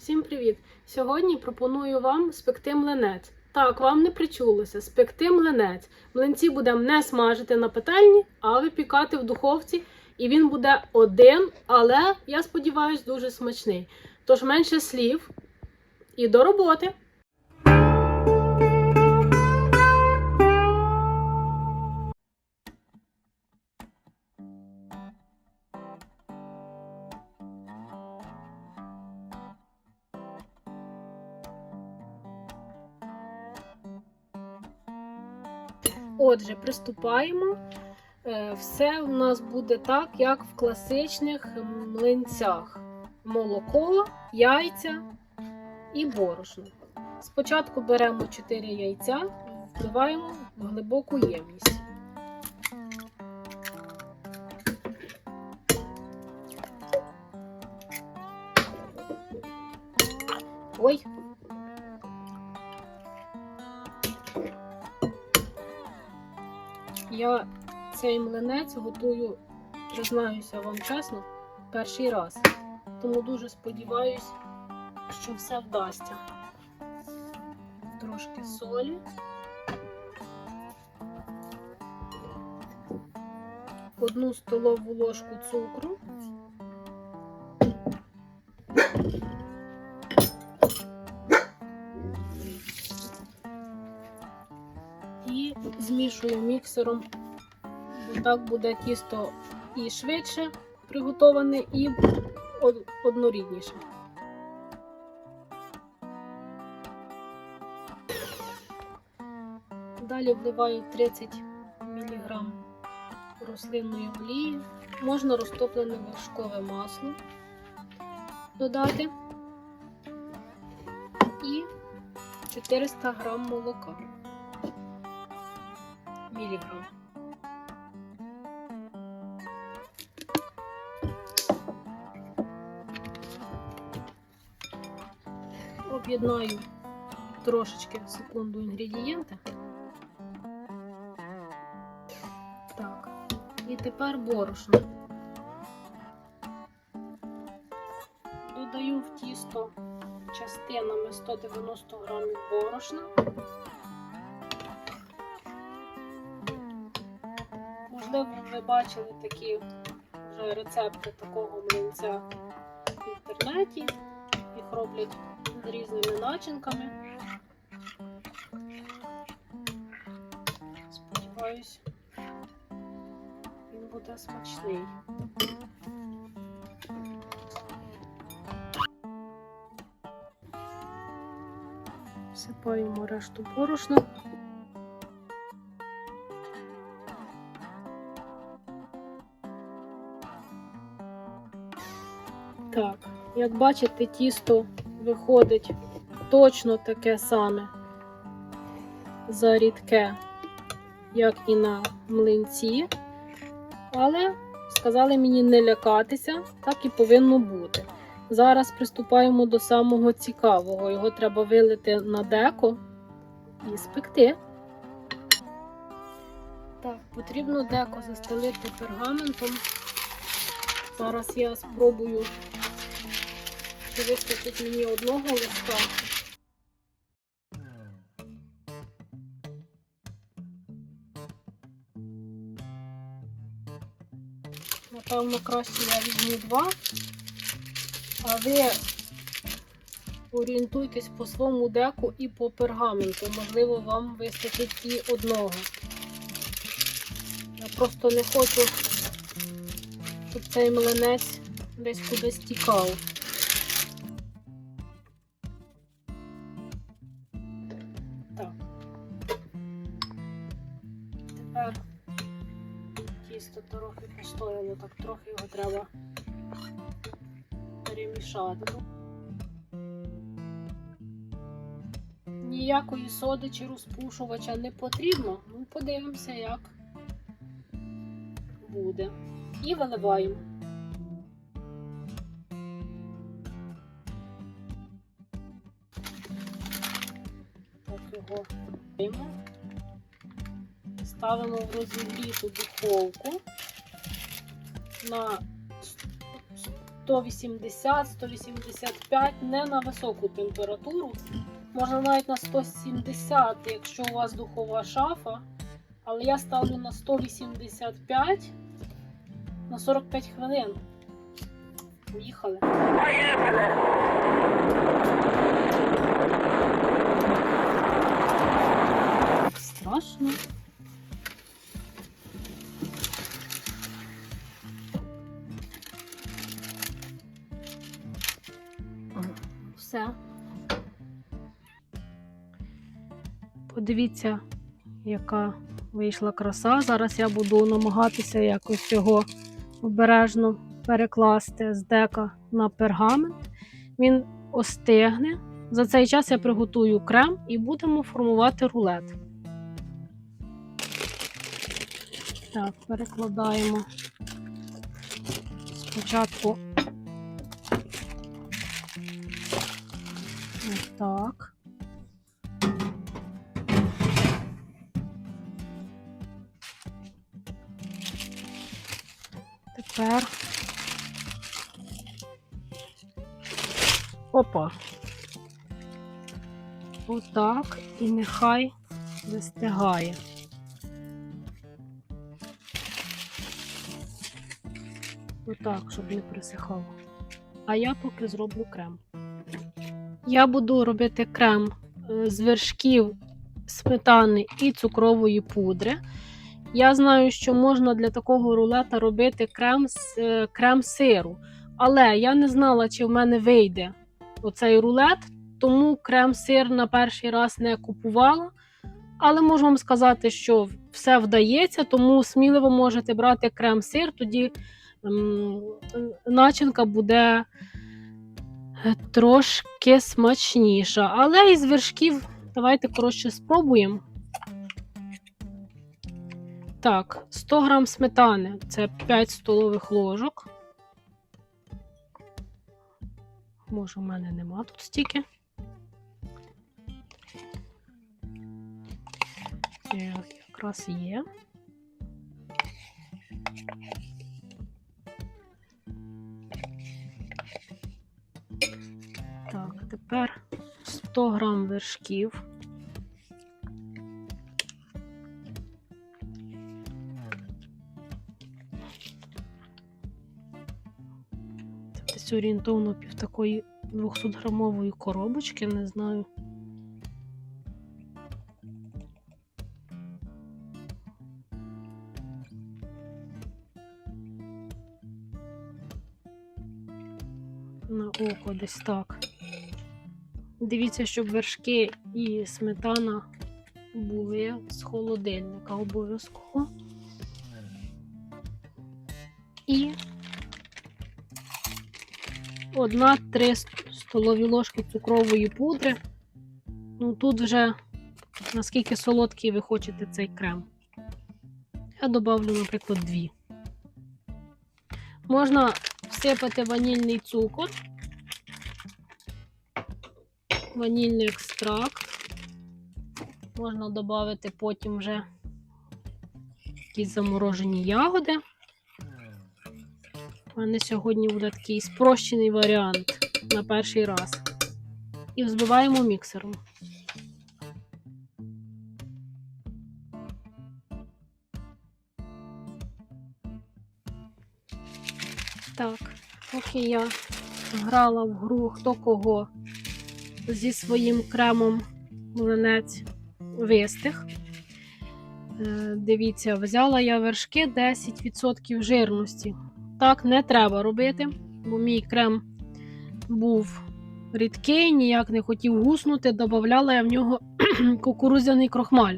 Всім привіт! Сьогодні пропоную вам спекти млинець. Так, вам не причулося, спекти млинець. Млинці будемо не смажити на петельні, а випікати в духовці. І він буде один, але я сподіваюся, дуже смачний. Тож менше слів і до роботи. Отже, приступаємо. Е, Все у нас буде так, як в класичних млинцях: молоко, яйця і борошно. Спочатку беремо 4 яйця, вливаємо в глибоку ємність. Ой, Я цей млинець готую, признаюся вам чесно, перший раз. Тому дуже сподіваюся, що все вдасться. Трошки солі. Одну столову ложку цукру. Змішую міксером. Так буде тісто і швидше приготоване, і однорідніше. Далі вливаю 30 мг рослинної олії. Можна розтоплене вершкове масло додати і 400 г молока міліграм. Об'єднаю трошечки секунду інгредієнти. Так, і тепер борошно. Додаю в тісто частинами 190 грамів борошна. Можливо, ви бачили такі вже рецепти такого млинця в інтернеті. Їх роблять з різними начинками. Сподіваюсь, він буде смачний. Всипаємо решту борошна. Так, як бачите, тісто виходить точно таке саме зарідке, як і на млинці. Але сказали мені не лякатися, так і повинно бути. Зараз приступаємо до самого цікавого. Його треба вилити на деко і спекти. Так, потрібно деко застелити пергаментом. Зараз я спробую, чи вистачить мені одного листа. Напевно, краще я візьму два, а ви орієнтуйтесь по своєму деку і по пергаменту. Можливо, вам вистачить і одного. Я просто не хочу щоб цей млинець десь кудись тікав. Так. Тепер тісто трохи постояло, так трохи його треба перемішати. Ніякої соди чи розпушувача не потрібно. Ну, подивимося, як буде і виливаємо. Так його даємо. Ставимо в розігріту духовку на 180-185, не на високу температуру. Можна навіть на 170, якщо у вас духова шафа. Але я ставлю на 185 на 45 хвилин. Поїхали. Страшно. Все. Подивіться, яка вийшла краса. Зараз я буду намагатися якось його обережно перекласти з дека на пергамент. Він остигне. За цей час я приготую крем і будемо формувати рулет. Так, перекладаємо спочатку ось так. Тепер опа. Отак і нехай вистигає. Отак, щоб не присихало. А я поки зроблю крем. Я буду робити крем е, з вершків, сметани і цукрової пудри. Я знаю, що можна для такого рулета робити крем е, крем сиру. Але я не знала, чи в мене вийде оцей рулет, тому крем-сир на перший раз не купувала. Але можу вам сказати, що все вдається, тому сміливо можете брати крем-сир, тоді ем, начинка буде е, трошки смачніша. Але із вершків давайте коротше спробуємо. Так, 100 грам сметани це 5 столових ложок. Може, в мене нема тут стільки. Це якраз є. Так, тепер 100 грам вершків. Десь орієнтовно пів такої 200-грамової коробочки, не знаю. На око десь так. Дивіться, щоб вершки і сметана були з холодильника обов'язково. 1-3 столові ложки цукрової пудри. Ну, тут вже, наскільки солодкий ви хочете цей крем. Я добавлю, наприклад, 2. Можна всипати ванільний цукор, ванільний екстракт. Можна додати потім вже якісь заморожені ягоди. У мене сьогодні буде такий спрощений варіант на перший раз. І взбиваємо міксером. Так, поки я грала в гру хто кого зі своїм кремом млинець вистих. Е, Дивіться, взяла я вершки 10% жирності. Так не треба робити, бо мій крем був рідкий, ніяк не хотів гуснути, додавала я в нього кукурудзяний крохмаль.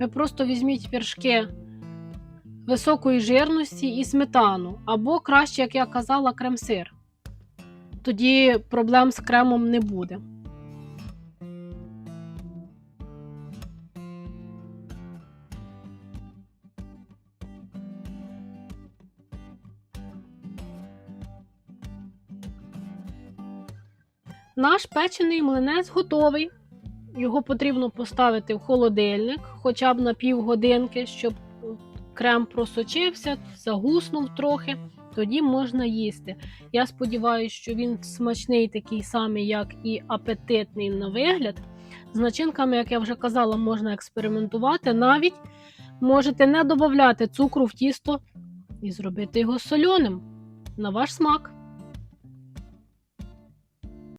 Ви просто візьміть вершки високої жирності і сметану, або краще, як я казала, крем-сир. Тоді проблем з кремом не буде. Наш печений млинець готовий. Його потрібно поставити в холодильник хоча б на півгодинки, щоб крем просочився, загуснув трохи. тоді можна їсти. Я сподіваюся, що він смачний такий самий, як і апетитний на вигляд. З начинками, як я вже казала, можна експериментувати. Навіть можете не додати цукру в тісто і зробити його солоним на ваш смак.